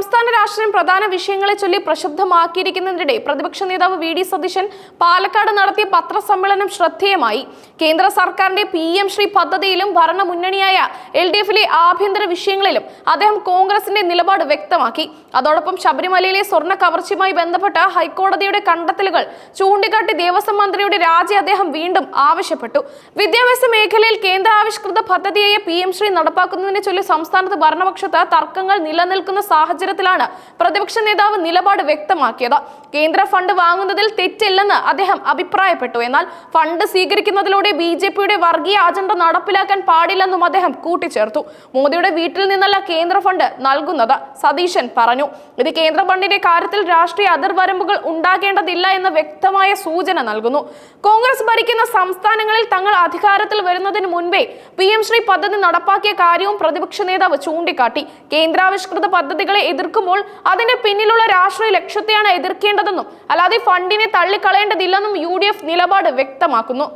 സംസ്ഥാന രാഷ്ട്രീയം പ്രധാന വിഷയങ്ങളെ ചൊല്ലി പ്രക്ഷുബ്ധമാക്കിയിരിക്കുന്നതിനിടെ പ്രതിപക്ഷ നേതാവ് വി ഡി സതീശൻ പാലക്കാട് നടത്തിയ പത്രസമ്മേളനം ശ്രദ്ധേയമായി. കേന്ദ്ര സർക്കാരിന്റെ പി എം ശ്രീ പദ്ധതിയിലും ഭരണമുന്നണിയായ എൽ ഡി എഫിലെ ആഭ്യന്തര വിഷയങ്ങളിലും അദ്ദേഹം കോൺഗ്രസിന്റെ നിലപാട് വ്യക്തമാക്കി. അതോടൊപ്പം ശബരിമലയിലെ സ്വർണ കവർച്ചയുമായി ബന്ധപ്പെട്ട ഹൈക്കോടതിയുടെ കണ്ടെത്തലുകൾ ചൂണ്ടിക്കാട്ടി ദേവസ്വം മന്ത്രിയുടെ രാജി അദ്ദേഹം വീണ്ടും ആവശ്യപ്പെട്ടു. വിദ്യാഭ്യാസ മേഖലയിൽ കേന്ദ്ര ആവിഷ്കൃത പദ്ധതിയായ പി എം ശ്രീ നടപ്പാക്കുന്നതിനെ ചൊല്ലി സംസ്ഥാനത്ത് ഭരണപക്ഷത്ത് തർക്കങ്ങൾ നിലനിൽക്കുന്ന സാഹചര്യത്തിലാണ് പ്രതിപക്ഷ നേതാവ് നിലപാട് വ്യക്തമാക്കിയത്. കേന്ദ്ര ഫണ്ട് വാങ്ങുന്നതിൽ തെറ്റില്ലെന്ന് അദ്ദേഹം അഭിപ്രായപ്പെട്ടു. എന്നാൽ ഫണ്ട് സ്വീകരിക്കുന്നതിലൂടെ ബി ജെ പിയുടെ വർഗീയ അജണ്ട നടപ്പിലാക്കാൻ പാടില്ലെന്നും അദ്ദേഹം കൂട്ടിച്ചേർത്തു. മോദിയുടെ വീട്ടിൽ നിന്നല്ല കേന്ദ്ര ഫണ്ട് നൽകുന്നത് സതീശൻ പറഞ്ഞു. ഇത് കേന്ദ്ര ഫണ്ടിന്റെ കാര്യത്തിൽ രാഷ്ട്രീയ അതിർവരമ്പുകൾ ഉണ്ടാകേണ്ടതില്ല എന്ന വ്യക്തമായ സൂചന നൽകുന്നു. കോൺഗ്രസ് ഭരിക്കുന്ന സംസ്ഥാനങ്ങളിൽ തങ്ങൾ അധികാരത്തിൽ വരുന്നതിന് മുൻപേ പി എം ശ്രീ പദ്ധതി നടപ്പാക്കിയ കാര്യവും പ്രതിപക്ഷ നേതാവ് ചൂണ്ടിക്കാട്ടി. കേന്ദ്രാവിഷ്കൃത പദ്ധതികളെ എതിർക്കുമ്പോൾ അതിന്റെ പിന്നിലുള്ള രാഷ്ട്രീയ ലക്ഷ്യത്തെയാണ് എതിർക്കേണ്ടതെന്നും അല്ലാതെ ഫണ്ടിനെ തള്ളിക്കളയേണ്ടതില്ലെന്നും യു നിലപാട് വ്യക്തമാക്കുന്നു.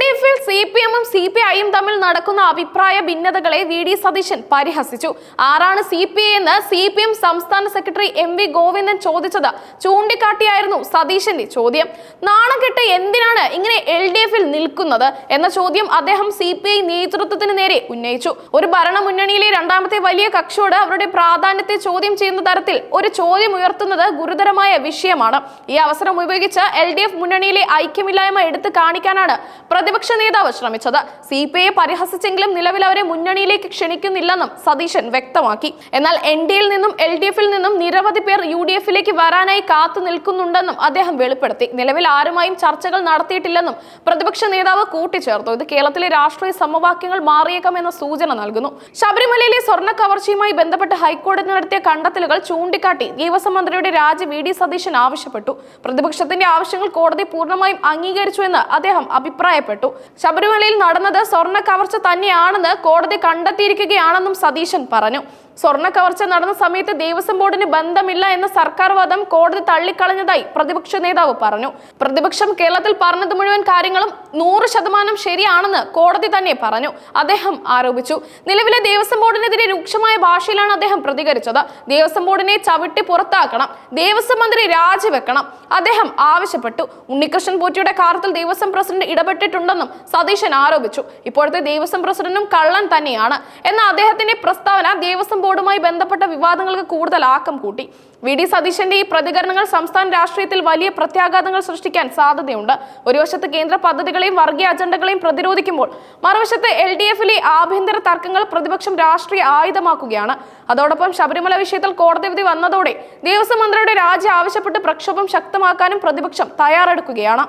ഡി എഫിൽ സി പി എമ്മും സി പി ഐയും തമ്മിൽ നടക്കുന്ന അഭിപ്രായ ഭിന്നതകളെ വി ഡി സതീശൻ പരിഹസിച്ചു. ആരാണ് സി പി ഐ എന്ന് സി പി എം സംസ്ഥാന സെക്രട്ടറി എം വി ഗോവിന്ദൻ ചോദിച്ചത് ചൂണ്ടിക്കാട്ടിയായിരുന്നു സതീശന്റെ ചോദ്യം. നാണം കെട്ട് എന്തിനാണ് ഇങ്ങനെ എൽ ഡി എഫിൽ നിൽക്കുന്നത് എന്ന ചോദ്യം അദ്ദേഹം സി പി ഐ നേതൃത്വത്തിന് നേരെ ഉന്നയിച്ചു. ഒരു ഭരണ ഭരണമുന്നണിയിലെ രണ്ടാമത്തെ വലിയ കക്ഷിയോട് അവരുടെ പ്രാധാന്യത്തെ ചോദ്യം ചെയ്യുന്ന തരത്തിൽ ഒരു ചോദ്യം ഉയർത്തുന്നത് ഗുരുതരമായ വിഷയമാണ്. ഈ അവസരം ഉപയോഗിച്ച് എൽ ഡി എഫ് മുന്നണിയിലെ ഐക്യമില്ലായ്മ എടുത്തു കാണിക്കാനാണ് പ്രതിപക്ഷ നേതാവ് ശ്രമിച്ചത്. സി പി ഐ പരിഹസിച്ചെങ്കിലും നിലവിൽ അവരെ മുന്നണിയിലേക്ക് ക്ഷണിക്കുന്നില്ലെന്നും സതീശൻ വ്യക്തമാക്കി. എന്നാൽ എൻ ഡി എയിൽ നിന്നും എൽ ഡി എഫിൽ നിന്നും നിരവധി പേർ യു ഡി എഫിലേക്ക് വരാനായി കാത്തു നിൽക്കുന്നുണ്ടെന്നും അദ്ദേഹം വെളിപ്പെടുത്തി. നിലവിൽ ആരുമായും ചർച്ചകൾ നടത്തിയിട്ടില്ലെന്നും പ്രതിപക്ഷ നേതാവ് കൂട്ടിച്ചേർത്തു. ഇത് കേരളത്തിലെ രാഷ്ട്രീയ സമവാക്യങ്ങൾ മാറിയേക്കാമെന്ന സൂചന നൽകുന്നു. ശബരിമലയിലെ സ്വർണ കവർച്ചയുമായി ബന്ധപ്പെട്ട് ഹൈക്കോടതി നടത്തിയ കണ്ടെത്തലുകൾ ചൂണ്ടിക്കാട്ടി ദേവസ്വം മന്ത്രിയുടെ രാജി വി ഡി സതീശൻ ആവശ്യപ്പെട്ടു. പ്രതിപക്ഷത്തിന്റെ ആവശ്യങ്ങൾ കോടതി പൂർണമായും അംഗീകരിച്ചു എന്ന് അദ്ദേഹം അഭിപ്രായപ്പെട്ടു. ശബരിമലയിൽ നടന്നത് സ്വർണ കവർച്ച തന്നെയാണെന്ന് കോടതി കണ്ടെത്തിയിരിക്കുകയാണെന്നും സതീശൻ പറഞ്ഞു. സ്വർണ കവർച്ച നടന്ന സമയത്ത് ദേവസ്വം ബോർഡിന് ബന്ധമില്ല എന്ന സർക്കാർ വാദം കോടതി തള്ളിക്കളഞ്ഞതായി പ്രതിപക്ഷ നേതാവ് പറഞ്ഞു. പ്രതിപക്ഷം കേരളത്തിൽ പറഞ്ഞത് മുഴുവൻ കാര്യങ്ങളും നൂറ് ശതമാനം ശരിയാണെന്ന് കോടതി തന്നെ പറഞ്ഞു. അദ്ദേഹം ആരോപിച്ചു. നിലവിലെ ദേവസ്വം ബോർഡിനെതിരെ രൂക്ഷമായ ഭാഷയിലാണ് അദ്ദേഹം പ്രതികരിച്ചത്. ദേവസ്വം ബോർഡിനെ ചവിട്ടി പുറത്താക്കണം. ദേവസ്വം മന്ത്രി രാജിവെക്കണം. അദ്ദേഹം ആവശ്യപ്പെട്ടു. ഉണ്ണികൃഷ്ണൻ പോറ്റിയുടെ കാര്യത്തിൽ ദേവസ്വം പ്രസിഡന്റ് ഇടപെട്ടിട്ടുണ്ടെന്നും സതീശൻ ആരോപിച്ചു. ഇപ്പോഴത്തെ ദേവസ്വം പ്രസിഡന്റും കള്ളൻ തന്നെയാണ്. എന്ന അദ്ദേഹത്തിന്റെ പ്രസ്താവന ദേവസ്വം ബോർഡുമായി ബന്ധപ്പെട്ട വിവാദങ്ങൾക്ക് കൂടുതൽ ആക്കം കൂട്ടി. വി ഡി സതീശന്റെ ഈ പ്രതികരണങ്ങൾ സംസ്ഥാന രാഷ്ട്രീയത്തിൽ വലിയ പ്രത്യാഘാതങ്ങൾ സൃഷ്ടിക്കാൻ സാധ്യതയുണ്ട്. ഒരു വശത്ത് കേന്ദ്ര പദ്ധതികളെയും വർഗീയ അജണ്ടകളെയും പ്രതിരോധിക്കുമ്പോൾ മറുവശത്ത് എൽ ഡി എഫിലെ ആഭ്യന്തര തർക്കങ്ങൾ പ്രതിപക്ഷം രാഷ്ട്രീയ ആയുധമാക്കുകയാണ്. അതോടൊപ്പം ശബരിമല വിഷയത്തിൽ കോടതി വിധി വന്നതോടെ ദേവസ്വം മന്ത്രിയുടെ രാജി ആവശ്യപ്പെട്ട് പ്രക്ഷോഭം ശക്തമാക്കാനും പ്രതിപക്ഷം തയ്യാറെടുക്കുകയാണ്.